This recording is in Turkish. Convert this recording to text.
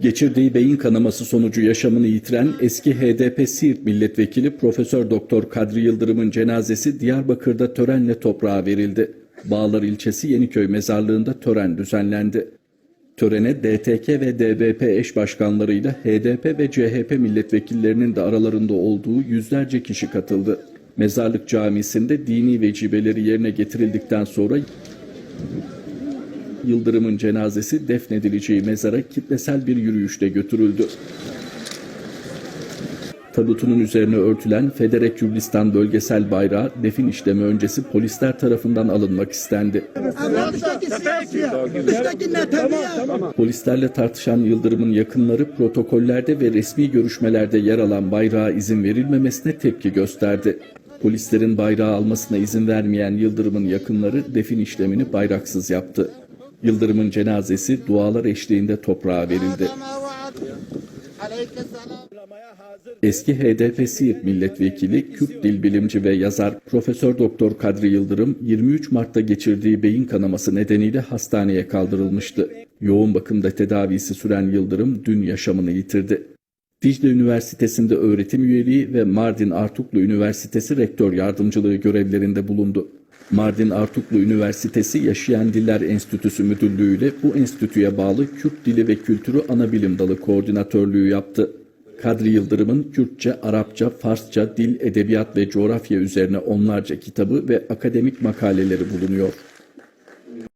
Geçirdiği beyin kanaması sonucu yaşamını yitiren eski HDP Siirt milletvekili Profesör Doktor Kadri Yıldırım'ın cenazesi Diyarbakır'da törenle toprağa verildi. Bağlar ilçesi Yeniköy mezarlığında tören düzenlendi. Törene DTK ve DBP eş başkanlarıyla HDP ve CHP milletvekillerinin de aralarında olduğu yüzlerce kişi katıldı. Mezarlık camisinde dini vecibeleri yerine getirildikten sonra Yıldırım'ın cenazesi defnedileceği mezara kitlesel bir yürüyüşle götürüldü. Tabutunun üzerine örtülen Federe Kürdistan bölgesel bayrağı defin işlemi öncesi polisler tarafından alınmak istendi. Polislerle tartışan Yıldırım'ın yakınları protokollerde ve resmi görüşmelerde yer alan bayrağa izin verilmemesine tepki gösterdi. Polislerin bayrağı almasına izin vermeyen Yıldırım'ın yakınları defin işlemini bayraksız yaptı. Yıldırım'ın cenazesi dualar eşliğinde toprağa verildi. Eski HDP Siirt milletvekili, Kürt dil bilimci ve yazar Profesör Doktor Kadri Yıldırım 23 Mart'ta geçirdiği beyin kanaması nedeniyle hastaneye kaldırılmıştı. Yoğun bakımda tedavisi süren Yıldırım dün yaşamını yitirdi. Dicle Üniversitesi'nde öğretim üyeliği ve Mardin Artuklu Üniversitesi rektör yardımcılığı görevlerinde bulundu. Mardin Artuklu Üniversitesi Yaşayan Diller Enstitüsü Müdürlüğü ile bu enstitüye bağlı Kürt Dili ve Kültürü Anabilim Dalı koordinatörlüğü yaptı. Kadri Yıldırım'ın Kürtçe, Arapça, Farsça, dil, edebiyat ve coğrafya üzerine onlarca kitabı ve akademik makaleleri bulunuyor.